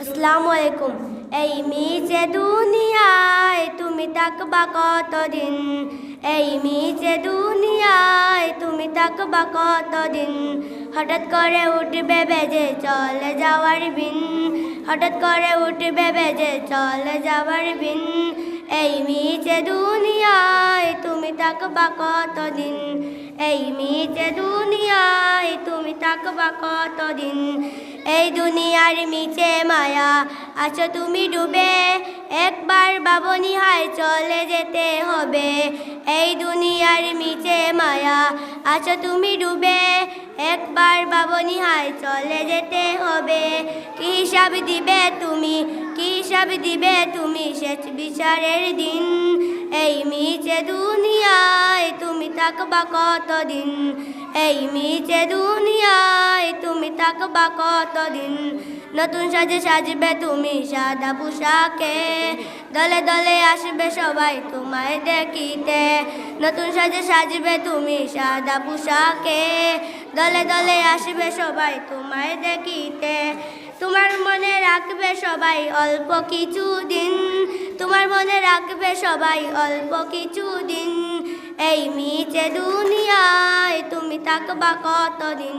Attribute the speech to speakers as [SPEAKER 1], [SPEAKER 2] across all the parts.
[SPEAKER 1] আসসালামু আলাইকুম। এই মিছে দুনিয়ায় তুমি তাকবা কতদিন? এই মিছে দুনিয়ায় তুমি তাকবা কতদিন? হঠাৎ করে উঠবে বেজে চলে যাওয়ার বিন। হঠাৎ করে উঠবে বেজে চলে যাওয়ার বিন। এই মিছে দুনিয়ায় তুমি তাকবা কতদিন? এই মিছে দুনিয়ায় তাকবা কতদিন? এই দুনিয়ার মিছে মায়া, আছো তুমি ডুবে। একবার বাবনি হায় চলে যেতে হবে। এই দুনিয়ার মিছে মায়া, আছো তুমি ডুবে। একবার বাবনি হায় চলে যেতে হবে। কি হিসাব দিবে তুমি? কি হিসাব দিবে তুমি শেষ বিচারের দিন? এই মিছে দুনিয়ায় তুমি থাকবা কতদিন? এই মিছে দুনিয়ায় তুমি থাকবা কতদিন? নতুন সাজে সাজবে তুমি সাদা পোশাকে। দলে দলে আসবে সবাই তোমায় দেখিতে। নতুন সাজে সাজবে তুমি সাদা পোশাকে। দলে দলে আসবে সবাই তোমায় দেখিতে। তোমার মনে রাখবে সবাই অল্প কিছু দিন তোমার মনে রাখবে সবাই অল্প কিছু দিন এই মিছে দুনিয়ায় তুমি থাকবা কতদিন?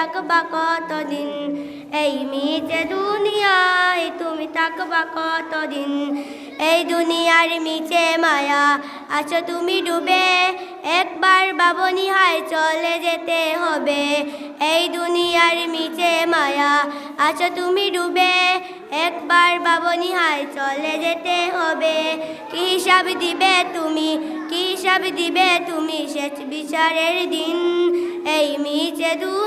[SPEAKER 1] থাকবা কতদিন? এই মিছে দুনিয়ায় তুমি থাকবা কতদিন? এই দুনিয়ার মিছে মায়া, আছো তুমি ডুবে। একবার বাবনি হায় চলে যেতে হবে। এই দুনিয়ার মিছে মায়া, আছো তুমি ডুবে। একবার বাবনি হায় চলে যেতে হবে। কি হিসাব দিবে তুমি? কি হিসাব দিবে তুমি? শেষ বিচারের দিন। এই মিছে তুমি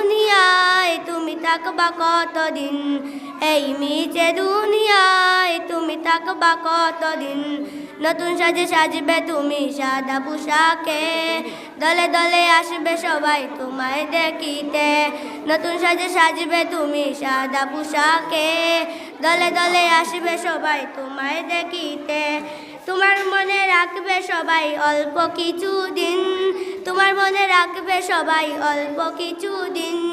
[SPEAKER 1] থাকবা কতদিন? এই মিছে দুনিয়ায় তুমি থাকবা কতদিন? নতুন সাজে সাজবে তুমি সাদা পোশাকে। দলে দলে আসবে সবাই তোমায় দেখিতে। নতুন সাজে সাজবে তুমি সাদা পোশাকে। দলে দলে আসবে সবাই তোমায় দেখিতে। তোমার মনে রাখবে সবাই অল্প কিছু দিন তোমার মনে রাখবে সবাই অল্প কিছু দিন